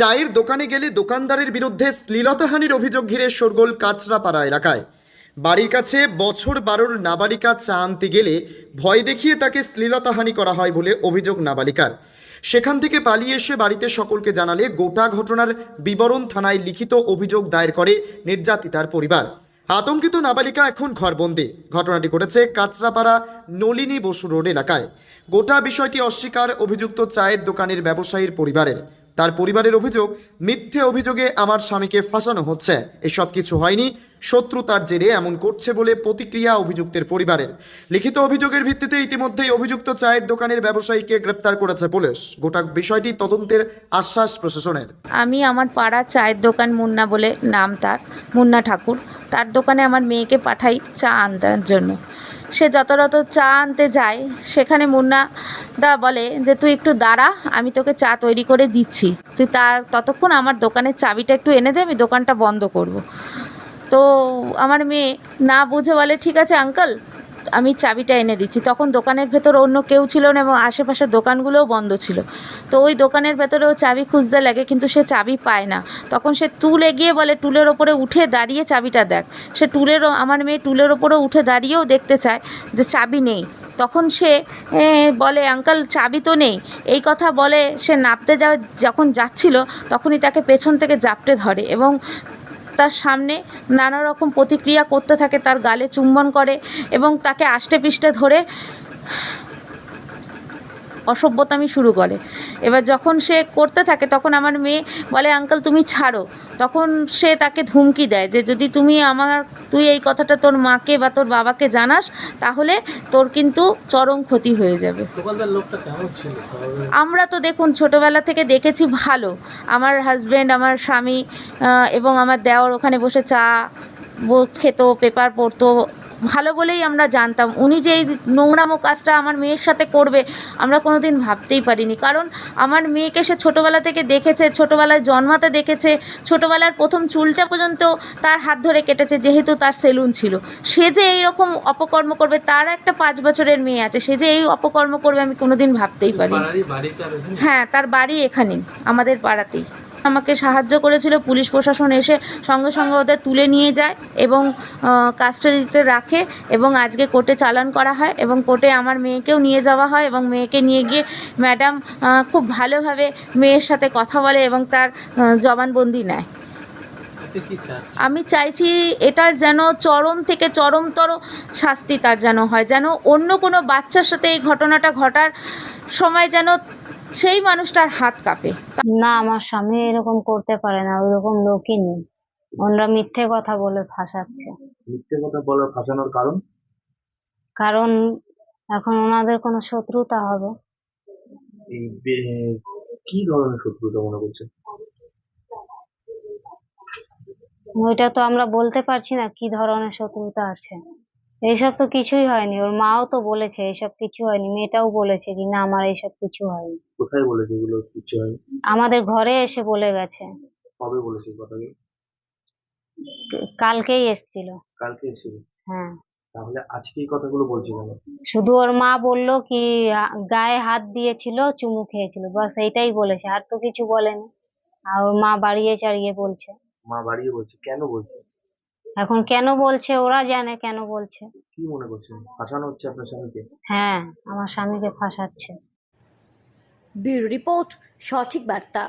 চায়ের দোকানে গেলে দোকানদারের বিরুদ্ধে শ্লীলতাহানির অভিযোগ ঘিরে শোরগোল কাঁচরাপাড়া এলাকায়। বাড়ির কাছে বছর বারোর নাবালিকা চা আনতে গেলে ভয় দেখিয়ে তাকে শ্লীলতাহানি করা হয় বলে অভিযোগ নাবালিকার। সেখান থেকে পালিয়ে এসে বাড়িতে সকলকে জানালে গোটা ঘটনার বিবরণ থানায় লিখিত অভিযোগ দায়ের করে নির্যাতিতার পরিবার। আতঙ্কিত নাবালিকা এখন ঘরবন্দি। ঘটনাটি ঘটেছে কাঁচরাপাড়া নলিনী বসু রোড এলাকায়। গোটা বিষয়টি অস্বীকার অভিযুক্ত চায়ের দোকানের ব্যবসায়ীর পরিবারের। তার পরিবারের অভিযোগ, মিথ্যে অভিযোগে আমার স্বামীকে ফাঁসানো হচ্ছে। এসব কিছু হয়নি। শত্রুতার জেরে এমন করছে বলে প্রতিক্রিয়া অভিযুক্তের পরিবারের। লিখিত অভিযোগের ভিত্তিতে ইতিমধ্যেই অভিযুক্ত চায়ের দোকানের ব্যবসায়ীকে গ্রেপ্তার করেছে পুলিশ। গোটা বিষয়টি তদন্তের আশ্বাস প্রশাসনের। আমি আমার পাড়া চায়ের দোকান মুন্না বলে নাম তার, মুন্না ঠাকুর। তার দোকানে আমার মেয়েকে পাঠাই চা আনতার জন্য। সে যত যত চা আনতে যায়, সেখানে মুন্না দা বলে যে, তুই একটু দাঁড়া, আমি তোকে চা তৈরি করে দিচ্ছি তুই তার ততক্ষণ আমার দোকানের চাবিটা একটু এনে দে, আমি দোকানটা বন্ধ করব। তো আমার মেয়ে না বুঝে বলে, ঠিক আছে আঙ্কেল আমি চাবিটা এনে দিচ্ছি। তখন দোকানের ভেতর অন্য কেউ ছিল না এবং আশেপাশের দোকানগুলোও বন্ধ ছিল। তো ওই দোকানের ভেতরেও চাবি খুঁজতে লাগে কিন্তু সে চাবি পায় না। তখন সে টুল এগিয়ে বলে, টুলের ওপরে উঠে দাঁড়িয়ে চাবিটা দেখ। সে টুলেরও আমার মেয়ে টুলের ওপরে উঠে দাঁড়িয়েও দেখতে চায় যে চাবি নেই। তখন সে বলে, আঙ্কাল, চাবি তো নেই। এই কথা বলে সে নাপতে যাওয়া যখন যাচ্ছিল, তখনই তাকে পেছন থেকে জাপটে ধরে এবং তার সামনে নানা রকম প্রতিক্রিয়া করতে থাকে, তার গালে চুম্বন করে এবং তাকে আষ্টে পিষ্টে ধরে অসভ্যতামি শুরু করে। এবার যখন সে করতে থাকে তখন আমার মেয়ে বলে আঙ্কেল তুমি ছাড়ো। তখন সে তাকে ধুমকি দেয় যে যদি তুমি আমার তুই এই কথাটা তোর মাকে বা তোর বাবাকে জানাস তাহলে তোর কিন্তু চরম ক্ষতি হয়ে যাবে? আমরা তো দেখুন ছোটোবেলা থেকে দেখেছি ভালো। আমার হাজব্যান্ড আমার স্বামী এবং আমার দেওর ওখানে বসে চা খেত পেপার পড়তো ভালো বলেই আমরা জানতাম। উনি যে এই নোংরামো কাজটা আমার মেয়ের সাথে করবে আমরা কোনো দিন ভাবতেই পারিনি। কারণ আমার মেয়েকে সে ছোটোবেলা থেকে দেখেছে ছোটোবেলায় জন্মাতে দেখেছে ছোটোবেলার প্রথম চুলটা পর্যন্ত তার হাত ধরে কেটেছে যেহেতু তার সেলুন ছিল। সে যে এই রকম অপকর্ম করবে তার একটা পাঁচ বছরের মেয়ে আছে সে যে এই অপকর্ম করবে আমি কোনো দিন ভাবতেই পারি হ্যাঁ তার বাড়ি এখানেই আমাদের পাড়াতেই। আমাকে সাহায্য করেছিল পুলিশ প্রশাসন এসে সঙ্গে সঙ্গে ওদের তুলে নিয়ে যায় এবং কাস্টাডিতে রাখে এবং আজকে কোর্টে চালান করা হয় এবং কোর্টে আমার মেয়েকেও নিয়ে যাওয়া হয় এবং মেয়েকে নিয়ে গিয়ে ম্যাডাম খুব ভালোভাবে মেয়ের সাথে কথা বলে এবং তার জবানবন্দি নেয়। আমি চাইছি এটার যেন চরম থেকে চরমতর শাস্তি তার যেন হয় যেন অন্য কোনো বাচ্চার সাথে এই ঘটনাটা ঘটার সময় যেন সেই মানুষটার হাত কাঁপে। না আমার স্বামী এরকম করতে পারে না ওইরকম লোকই নেই। ওনারা মিথ্যে কথা বলে ফাঁসাচ্ছে। মিথ্যে কথা বলার ফাঁসানোর কারণ? কারণ এখন ওনাদের কোনো শত্রুতা হবে। কি ধরনের শত্রুতা মনে করছে ওইটা তো আমরা বলতে পারছি না কি ধরনের শত্রুতা আছে। এইসব তো কিছুই হয়নি। ওর মাও তো বলেছে এইসব কিছু হয়নি মেয়েটাও বলেছে কি না আমার এইসব কিছু হয়নি। কোথায় বলেছে এগুলো? কিচ্ছু হয়নি? আমাদের ঘরে এসে বলে গেছে। কবে বলেছে কথাগুলো? কালকেই এসছিল। কালকে এসেছিল? হ্যাঁ। তাহলে আজকে এই কথাগুলো বলছে কেন? শুধু ওর মা বলল কি গায়ে হাত দিয়েছিল চুমু খেয়েছিল বাস এইটাই বলেছে আর তো কিছু বলেনি। আর ওর মা বাড়িয়ে চাড়িয়ে বলছে। মা বাড়িয়ে বলছে কেন বলছে? এখন কেন বলছে ওরা জানে কেন বলছে। কি মনে করছেন ফাঁসানো হচ্ছে আপনার স্বামীকে? হ্যাঁ আমার স্বামীকে ফাঁসাচ্ছে। ব্যুরো রিপোর্ট সঠিক বার্তা।